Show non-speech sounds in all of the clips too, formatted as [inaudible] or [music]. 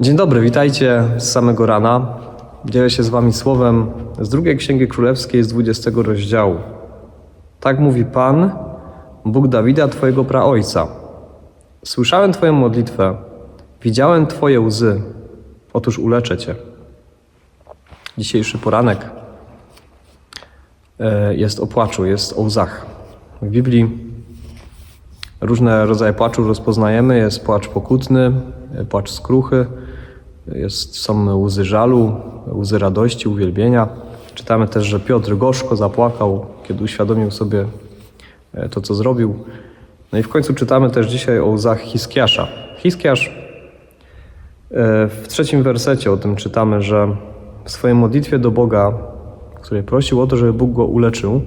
Dzień dobry, witajcie z samego rana. Dzielę się z wami słowem z drugiej Księgi Królewskiej z 20 rozdziału. Tak mówi Pan, Bóg Dawida, twojego praojca. Słyszałem twoją modlitwę, widziałem twoje łzy, otóż uleczę cię. Dzisiejszy poranek e, jest o płaczu, jest o łzach. W Biblii Różne rodzaje płaczu rozpoznajemy. Jest płacz pokutny, płacz skruchy, jest, są łzy żalu, łzy radości, uwielbienia. Czytamy też, że Piotr gorzko zapłakał, kiedy uświadomił sobie e, to, co zrobił. No i w końcu czytamy też dzisiaj o łzach Hiskiasza. Hiskiasz e, w trzecim wersecie o tym czytamy, że w swojej modlitwie do Boga, której prosił o to, żeby Bóg go uleczył,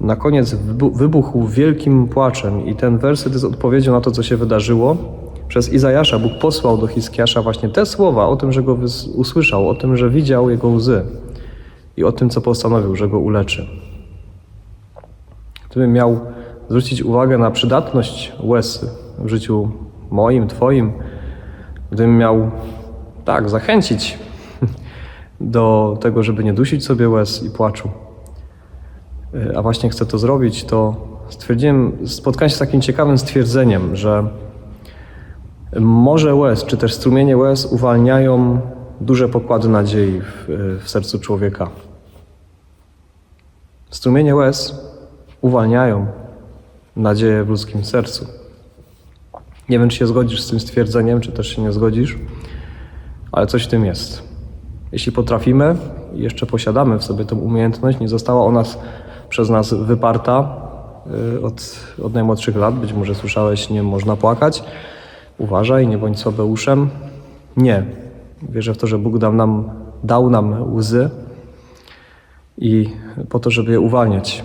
na koniec wybu- wybuchł wielkim płaczem i ten werset jest odpowiedzią na to, co się wydarzyło. Przez Izajasza Bóg posłał do Hiskiasza właśnie te słowa o tym, że go usłyszał, o tym, że widział jego łzy i o tym, co postanowił, że go uleczy. Gdybym miał zwrócić uwagę na przydatność łez w życiu moim, Twoim, gdybym miał, tak, zachęcić [laughs] do tego, żeby nie dusić sobie łez i płaczu, a właśnie chcę to zrobić, to stwierdziłem, spotkałem się z takim ciekawym stwierdzeniem, że morze łez, czy też strumienie łez uwalniają duże pokłady nadziei w, w sercu człowieka. Strumienie łez uwalniają nadzieję w ludzkim sercu. Nie wiem, czy się zgodzisz z tym stwierdzeniem, czy też się nie zgodzisz, ale coś w tym jest. Jeśli potrafimy i jeszcze posiadamy w sobie tę umiejętność, nie została ona przez nas wyparta y, od, od najmłodszych lat. Być może słyszałeś, nie można płakać. Uważaj, nie bądź słabeuszem. Nie. Wierzę w to, że Bóg dał nam, dał nam łzy i po to, żeby je uwalniać,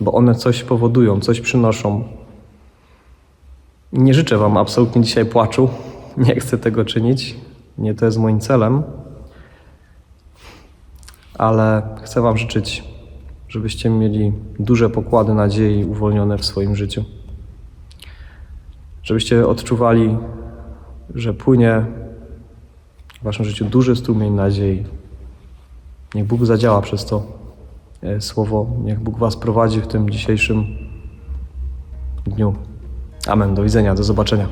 bo one coś powodują, coś przynoszą. Nie życzę Wam absolutnie dzisiaj płaczu. [laughs] Nie chcę tego czynić. Nie to jest moim celem. Ale chcę Wam życzyć, żebyście mieli duże pokłady nadziei uwolnione w swoim życiu. Żebyście odczuwali, że płynie w Waszym życiu duży strumień nadziei. Niech Bóg zadziała przez to e, słowo. Niech Bóg Was prowadzi w tym dzisiejszym dniu. Amen. Do widzenia. Do zobaczenia.